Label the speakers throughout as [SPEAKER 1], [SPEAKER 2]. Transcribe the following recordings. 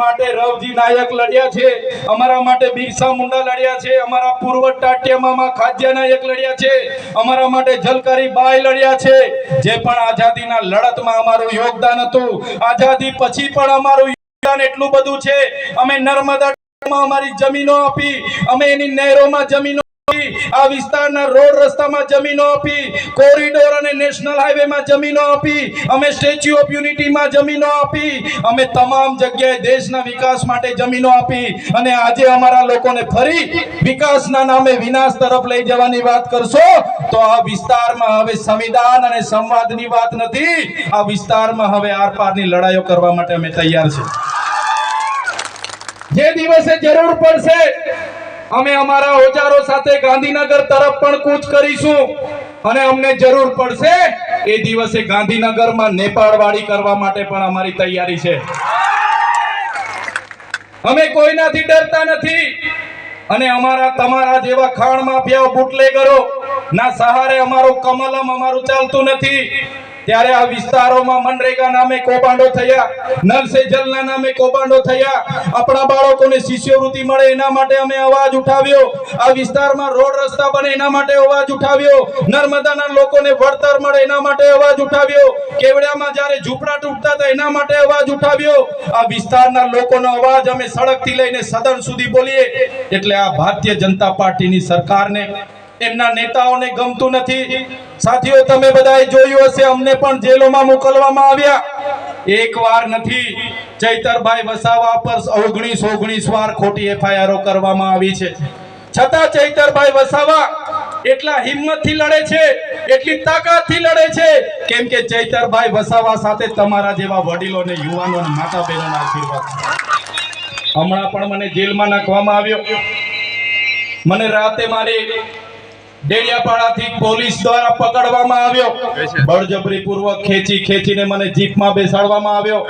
[SPEAKER 1] માટે રવજી નાયક લડ્યા છે. અમારા માટે બિરસા મુંડા લડ્યા છે. અમારા પૂર્વ ટાટિયામાં ખાદ્ય નાયક લડ્યા છે. અમારા માટે જલકારી બાઈ લડ્યા છે. જે પણ આઝાદીના લડતમાં અમારું યોગદાન હતું, આઝાદી પછી પણ અમારું યોગદાન એટલું બધું છે. અમે નર્મદા અમારી જમીનો આપી, અમે એની નહેરોમાં જમીનો આ વિસ્તારના રોડ રસ્તામાં જમીનો આપી, કોરિડોર અને નેશનલ હાઈવેમાં જમીનો આપી, અમે સ્ટેચ્યુ ઓફ યુનિટીમાં જમીનો આપી, અમે તમામ જગ્યાએ દેશના વિકાસ માટે જમીનો આપી અને આજે અમારા લોકોને ફરી વિકાસના નામે વિનાશ તરફ લઈ જવાની વાત કરશો, તો આ વિસ્તારમાં હવે સંવિધાન અને સંવાદની વાત નથી. આ વિસ્તારમાં હવે આરપારની લડાઈઓ કરવા માટે અમે તૈયાર છે જે દિવસે જરૂર પડશે અમે અમારા ઓજારો સાથે ગાંધીનગર તરફ પણ કૂચ કરીશું. અને અમને જરૂર પડશે એ દિવસે ગાંધીનગરમાં નેપાળ કરવા માટે પણ અમારી તૈયારી છે. અમે કોઈનાથી ડરતા નથી. અને અમારા તમારા જેવા ખાણ માફિયાઓ બુટલેગરો, ના સહારે અમારું કમલમ અમારું ચાલતું નથી. ત્યારે આ વિસ્તારોમાં મનરેગા નામે કૌભાંડો થયા નલ સે જલના નામે કૌભાંડો થયા. આપણા બાળકોને શિષ્યવૃત્તિ મળે એના માટે અમે અવાજ ઉઠાવ્યો. આ વિસ્તારમાં રોડ રસ્તા બને એના માટે અવાજ ઉઠાવ્યો. નર્મદાના લોકોને વળતર મળે એના માટે અવાજ ઉઠાવ્યો. કેવડિયામાં જ્યારે ઝૂંપડા તૂટતા હતા એના માટે અવાજ ઉઠાવ્યો. આ વિસ્તારના લોકોનો અવાજ અમે સડકથી લઈને સદન સુધી બોલીએ. એટલે આ ભારતીય જનતા પાર્ટીની સરકારને એમના નેતાઓને ગમતું નથી. સાથીઓ, તમે બધાએ જોયું હશે, અમને પણ જેલોમાં મોકલવામાં આવ્યા. એકવાર નથી, ચૈતરભાઈ વસાવા પર ઓગણીસ ઓગણીસ વાર ખોટી એફઆઈઆરો કરવામાં આવી છે. છતાં ચૈતરભાઈ વસાવા એટલા હિંમતથી લડે છે, એટલી તાકાતથી લડે છે, કેમ કે ચૈતરભાઈ વસાવા સાથે તમારા જેવા વડીલો અને યુવાનો માતા બહેનોના આશીર્વાદ હમણાં પણ મને જેલમાં નાખવામાં આવ્યો. મને રાતે મારી ડેડિયાપાડાથી પોલીસ દ્વારા પકડવામાં આવ્યો. બળજબરી પૂર્વક ખેંચી ખેંચીને મને જીપમાં બેસાડવામાં આવ્યો.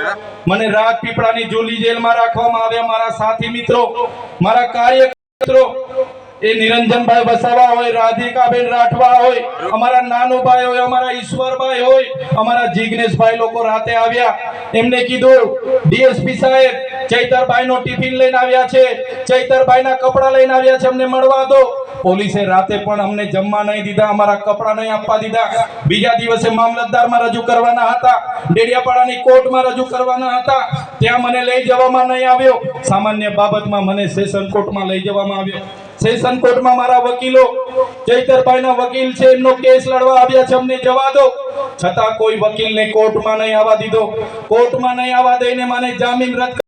[SPEAKER 1] મને રાજપીપળાની જોલી જેલમાં રાખવામાં આવ્યા. મારા સાથી મિત્રો મારા કાર્યકર્તો એ નિરંજનભાઈ વસાવા હોય રાધિકાબેન રાઠવા હોય અમારા નાનુભાઈ હોય અમારા ઈશ્વરભાઈ હોય અમારા જીગ્નેશભાઈ લોકો રાતે આવ્યા. એમને કીધું ડીએસપી સાહેબ ચૈતરભાઈ નો ટિફિન લઈને આવ્યા છે. ચૈતરભાઈ ના કપડા લઈને આવ્યા છે. અમને મળવા દો. પોલીસે રાતે પણ અમને જમવા નહીં દીધા, અમારા કપડા નહીં આપવા દીધા. બીજા દિવસે મામલતદારમાં રજૂ કરવાના હતા, ડેડિયાપાડાની કોર્ટમાં રજૂ કરવાના હતા. ત્યાં મને લઈ જવામાં નહીં આવ્યો. સામાન્ય બાબતમાં મને સેશન કોર્ટમાં લઈ જવામાં આવ્યો. સેશન કોર્ટમાં મારા વકીલો, ચૈતરભાઈના વકીલ છે, એમનો કેસ લડવા આવ્યા છે, અમને જવા દો. છતાં કોઈ વકીલને કોર્ટમાં નહીં આવવા દીધો. કોર્ટમાં નહીં આવવા દઈને મને જામીન રદ